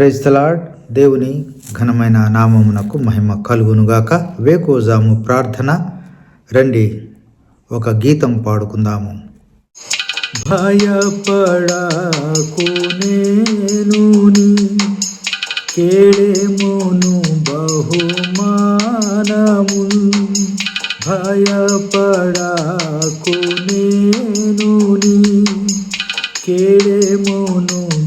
ప్రైజ్తలాడ్ దేవుని ఘనమైన నామమునకు మహిమ కలుగునుగాక. వేకోజాము ప్రార్థన. రండి ఒక గీతం పాడుకుందాము. భయపడకు నేను కేడేమోను బహుమానము భయపడాకు నేను కేడేమోను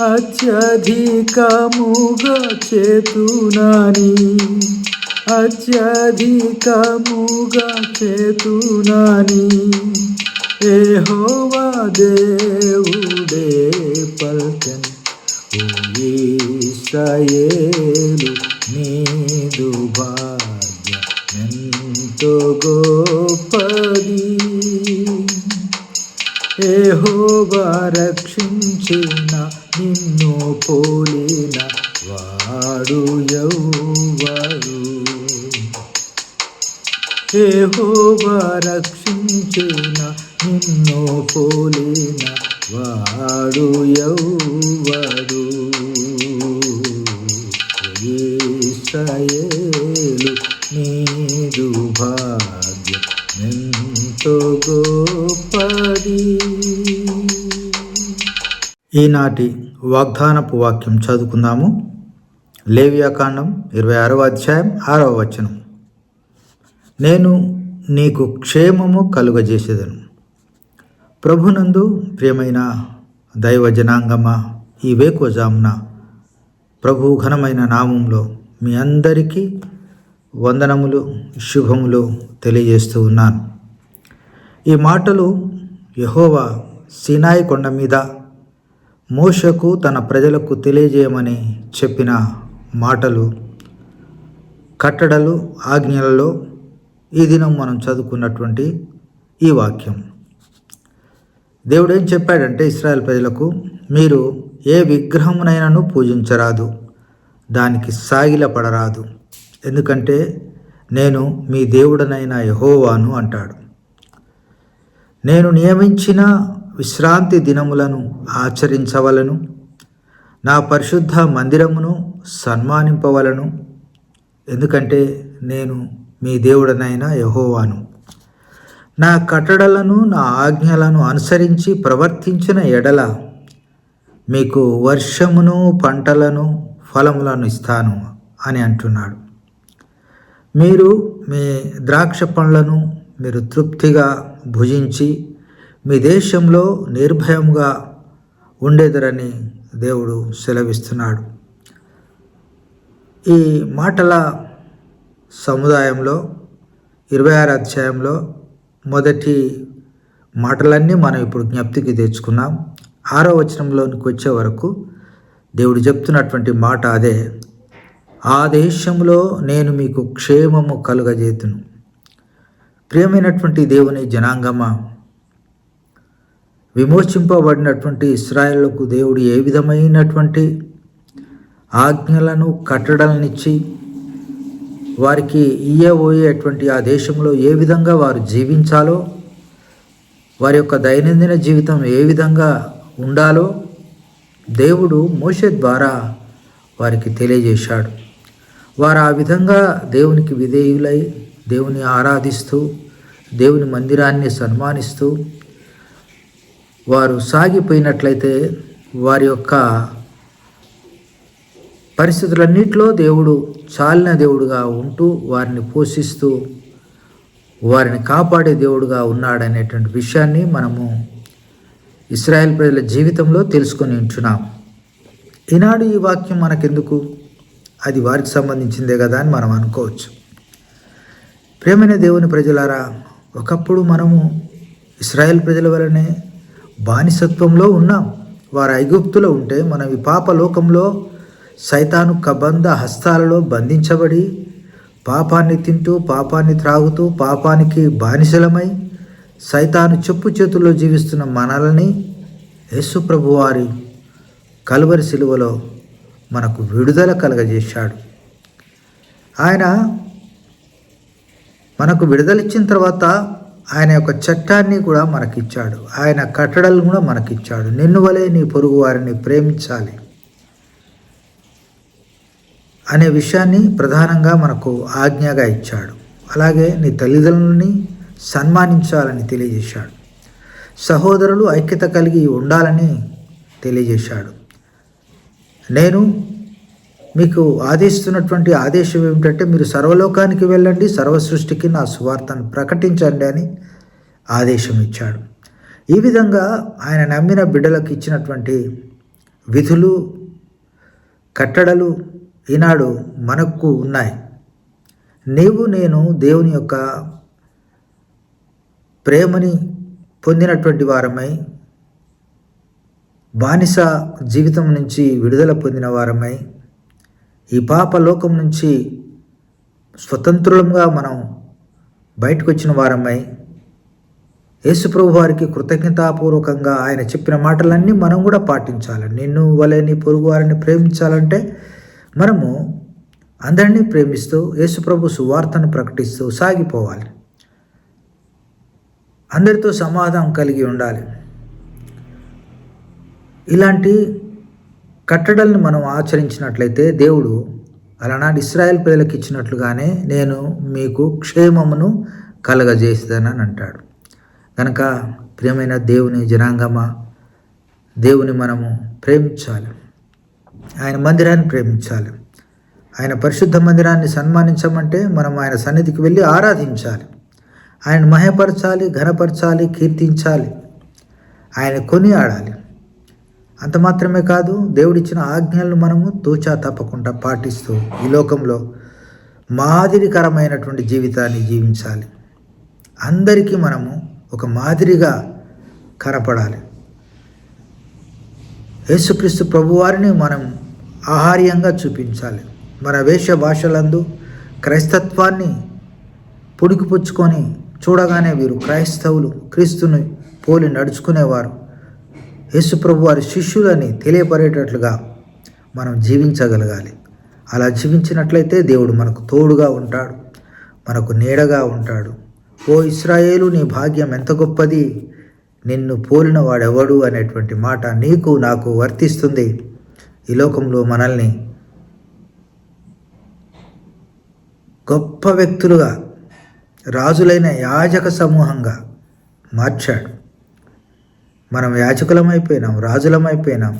అత్యధికముగా చేతునని. అత్యధికముగా చేతునని. ఏహోవా దేవుడే పల్కన్ ఇస్రాయేలు నీదు భాగ్య గోపది. గొప్పది ఏహోవా రక్షించిన నిన్ను పోలిన వాడు ఎవరు ఏహోవా రక్షించిన? నిన్ను పోలిన వాడు ఎవరు ఇస్రాయేలు నీదు భాగ్యం ఎంతో గొప్పది. ఈనాటి వాగ్దానపు వాక్యం చదువుకుందాము. లేవియాకాండం ఇరవై ఆరవ అధ్యాయం ఆరవ వచనం. నేను నీకు క్షేమము కలుగజేసేదను. ప్రభునందు ప్రియమైన దైవ జనాంగమ ఈ వేకోజామున ప్రభు ఘనమైన నామంలో మీ అందరికీ వందనములు శుభములు తెలియజేస్తూ ఉన్నాను. ఈ మాటలు యహోవా సినాయి కొండ మీద మోషకు తన ప్రజలకు తెలియజేయమని చెప్పిన మాటలు కట్టడలు ఆజ్ఞలలో ఈ దినం మనం చదువుకున్నటువంటి ఈ వాక్యం. దేవుడు ఏం చెప్పాడంటే ఇస్రాయల్ ప్రజలకు మీరు ఏ విగ్రహమునైనాను పూజించరాదు దానికి సాగిలపడరాదు. ఎందుకంటే నేను మీ దేవుడనైన యహోవాను అంటాడు. నేను నియమించిన విశ్రాంతి దినములను ఆచరించవలను. నా పరిశుద్ధ మందిరమును సన్మానింపవలను. ఎందుకంటే నేను మీ దేవుడనైన యహోవాను. నా కట్టడలను నా ఆజ్ఞలను అనుసరించి ప్రవర్తించిన ఎడల మీకు వర్షమును పంటలను ఫలములను ఇస్తాను అని అంటున్నాడు. మీరు మీ ద్రాక్ష పండ్లను మీరు తృప్తిగా భుజించి మీ దేశంలో నిర్భయంగా ఉండేదరని దేవుడు సెలవిస్తున్నాడు. ఈ మాటల సముదాయంలో ఇరవై ఆరు అధ్యాయంలో మొదటి మాటలన్నీ మనం ఇప్పుడు జ్ఞప్తికి తెచ్చుకున్నాం. ఆరో వచనంలోనికి వచ్చే వరకు దేవుడు చెప్తున్నటువంటి మాట అదే ఆ దేశంలో నేను మీకు క్షేమము కలుగజేతును. ప్రియమైనటువంటి దేవుని జనాంగమ విమోచింపబడినటువంటి ఇస్రాయేళ్ళకు దేవుడు ఏ విధమైనటువంటి ఆజ్ఞలను కట్టడలనిచ్చి వారికి ఇయ్యబోయేటువంటి ఆ దేశంలో ఏ విధంగా వారు జీవించాలో వారి యొక్క దైనందిన జీవితం ఏ విధంగా ఉండాలో దేవుడు మోషే ద్వారా వారికి తెలియజేశాడు. వారు ఆ విధంగా దేవునికి విధేయులై దేవుని ఆరాధిస్తూ దేవుని మందిరాన్ని సన్మానిస్తూ వారు సాగిపోయినట్లయితే వారి యొక్క పరిస్థితులన్నింటిలో దేవుడు చాలిన దేవుడుగా ఉంటూ వారిని పోషిస్తూ వారిని కాపాడే దేవుడుగా ఉన్నాడనేటువంటి విషయాన్ని మనము ఇస్రాయేల్ ప్రజల జీవితంలో తెలుసుకొని ఉంచున్నాం. ఈనాడు ఈ వాక్యం మనకెందుకు? అది వారికి సంబంధించిందే కదా అని మనం అనుకోవచ్చు. ప్రేమైన దేవుని ప్రజలారా ఒకప్పుడు మనము ఇస్రాయేల్ ప్రజల వలనే బానిసత్వంలో ఉన్నాం. వారు ఐగుప్తులో ఉంటే మనం ఈ పాపలోకంలో సైతాను కబంధ హస్తాలలో బంధించబడి పాపాన్ని తింటూ పాపాన్ని త్రాగుతూ పాపానికి బానిసలమై సైతాను చెప్పు చేతుల్లో జీవిస్తున్న మనల్ని యేసుప్రభు వారి కలువరి శిలువలో మనకు విడుదల కలగజేశాడు. ఆయన మనకు విడుదలిచ్చిన తర్వాత ఆయన యొక్క చట్టాన్ని కూడా మనకిచ్చాడు. ఆయన కట్టడలు కూడా మనకిచ్చాడు. నిన్ను వలె నీ పొరుగు వారిని ప్రేమించాలి అనే విషయాన్ని ప్రధానంగా మనకు ఆజ్ఞగా ఇచ్చాడు. అలాగే నీ తల్లిదండ్రులని సన్మానించాలని తెలియజేశాడు. సహోదరులు ఐక్యత కలిగి ఉండాలని తెలియజేశాడు. నేను మీకు ఆదేశిస్తున్నటువంటి ఆదేశం ఏమిటంటే మీరు సర్వలోకానికి వెళ్ళండి సర్వ సృష్టికి నా సువార్తను ప్రకటించండి అని ఆదేశం ఇచ్చాడు. ఈ విధంగా ఆయన నమ్మిన బిడ్డలకు ఇచ్చినటువంటి విధులు కట్టడలు ఈనాడు మనకు ఉన్నాయి. నీవు నేను దేవుని యొక్క ప్రేమని పొందినటువంటి వారమై బానిస జీవితం నుంచి విడుదల పొందిన వారమై ఈ పాప లోకం నుంచి స్వతంత్రులంగా మనం బయటకు వచ్చిన వారమై యేసుప్రభు వారికి కృతజ్ఞతాపూర్వకంగా ఆయన చెప్పిన మాటలన్నీ మనం కూడా పాటించాలి. నిన్ను వలె నీ పొరుగు వారిని ప్రేమించాలంటే మనము అందరినీ ప్రేమిస్తూ యేసుప్రభు సువార్తను ప్రకటిస్తూ సాగిపోవాలి. అందరితో సమాధానం కలిగి ఉండాలి. ఇలాంటి కట్టడల్ని మనం ఆచరించినట్లయితే దేవుడు అలనాడు ఇస్రాయల్ ప్రజలకు ఇచ్చినట్లుగానే నేను మీకు క్షేమమును కలగజేసేదని అంటాడు. కనుక ప్రియమైన దేవుని జనాంగమా దేవుని మనము ప్రేమించాలి. ఆయన మందిరాన్ని ప్రేమించాలి. ఆయన పరిశుద్ధ మందిరాన్ని సన్మానించమంటే మనం ఆయన సన్నిధికి వెళ్ళి ఆరాధించాలి. ఆయన మహపరచాలి ఘనపరచాలి కీర్తించాలి. ఆయన కొని ఆడాలి అంత మాత్రమే కాదు దేవుడిచ్చిన ఆజ్ఞలను మనము తూచా తప్పకుండా పాటిస్తూ ఈ లోకంలో మాదిరికరమైనటువంటి జీవితాన్ని జీవించాలి. అందరికీ మనము ఒక మాదిరిగా కనపడాలి. యేసుక్రీస్తు ప్రభువారిని మనం ఆహార్యంగా చూపించాలి. మన వేష భాషలందు క్రైస్తత్వాన్ని పుడికిపుచ్చుకొని చూడగానే వీరు క్రైస్తవులు క్రీస్తుని పోలి నడుచుకునేవారు. యేసుప్రభు వారి శిష్యులని తెలియపడేటట్లుగా మనం జీవించగలగాలి. అలా జీవించినట్లయితే దేవుడు మనకు తోడుగా ఉంటాడు మనకు నీడగా ఉంటాడు. ఓ ఇస్రాయేలు నీ భాగ్యం ఎంత గొప్పది? నిన్ను పోలిన వాడెవడు అనేటువంటి మాట నీకు నాకు వర్తిస్తుంది. ఈ లోకంలో మనల్ని గొప్ప వ్యక్తులుగా రాజులైన యాజక సమూహంగా మార్చాడు. మనం యాచకులమైపోయినాం రాజులమైపోయినాం.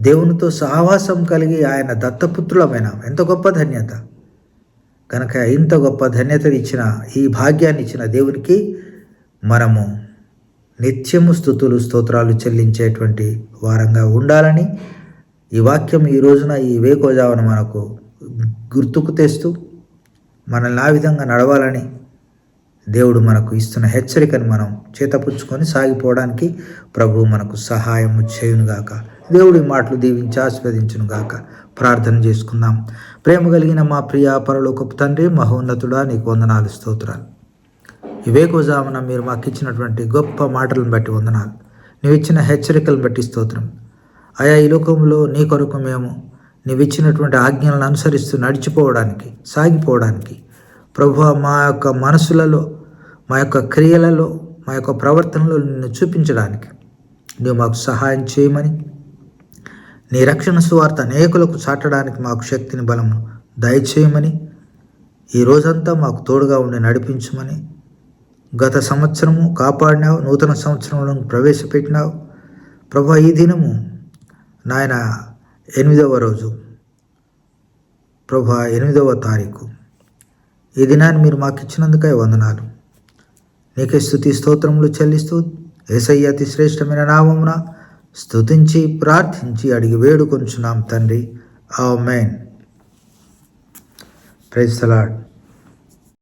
దేవునితో సహవాసం కలిగి ఆయన దత్తపుత్రులమైనాం. ఎంత గొప్ప ధన్యత. కనుక ఇంత గొప్ప ధన్యతనిచ్చిన ఈ భాగ్యాన్ని ఇచ్చిన దేవునికి మనము నిత్యము స్థుతులు స్తోత్రాలు చెల్లించేటువంటి వారంగా ఉండాలని ఈ వాక్యం ఈ రోజున ఈ వేకోజావన మనకు గుర్తుకు తెస్తూ మనల్ని ఆ విధంగా నడవాలని దేవుడు మనకు ఇస్తున్న హెచ్చరికను మనం చేతపుచ్చుకొని సాగిపోవడానికి ప్రభు మనకు సహాయం చేయునుగాక. దేవుడి మాటలు దీవించి ఆస్వాదించునుగాక ప్రార్థన చేసుకుందాం. ప్రేమ కలిగిన మా ప్రియ పరలోకపు తండ్రి మహోన్నతుడా నీకు వందనాలు స్తోత్రాలు. వివేకోజామున మీరు మాకు ఇచ్చినటువంటి గొప్ప మాటలను బట్టి వందనాలు. నీవు ఇచ్చిన హెచ్చరికలను బట్టి స్తోత్రం. ఆయా ఈ లోకంలో నీ కొరకు మేము నీవు ఇచ్చినటువంటి ఆజ్ఞలను అనుసరిస్తూ నడిచిపోవడానికి సాగిపోవడానికి ప్రభు మా యొక్క మనసులలో మా యొక్క క్రియలలో మా యొక్క ప్రవర్తనలో నిన్ను చూపించడానికి నువ్వు మాకు సహాయం చేయమని నీ రక్షణ సువార్త అనేకులకు చాటడానికి మాకు శక్తిని బలము దయచేయమని ఈ రోజంతా మాకు తోడుగా ఉండి నడిపించమని గత సంవత్సరము కాపాడినావు నూతన సంవత్సరంలో ప్రవేశపెట్టినావు. ప్రభా ఈ దినము నాయన ఎనిమిదవ రోజు. ప్రభా ఎనిమిదవ తారీఖు. ఈ దినాన్ని మీరు మాకు ఇచ్చినందుకే వందనాలు. నీకే స్థుతి స్తోత్రములు చెల్లిస్తూ ఏసయ్య అతి శ్రేష్టమైన నామమున స్తుతించి ప్రార్థించి అడిగి వేడుకొంచున్నాం తండ్రి. ఆ మెయిన్ ప్రైజ్ సలాడ్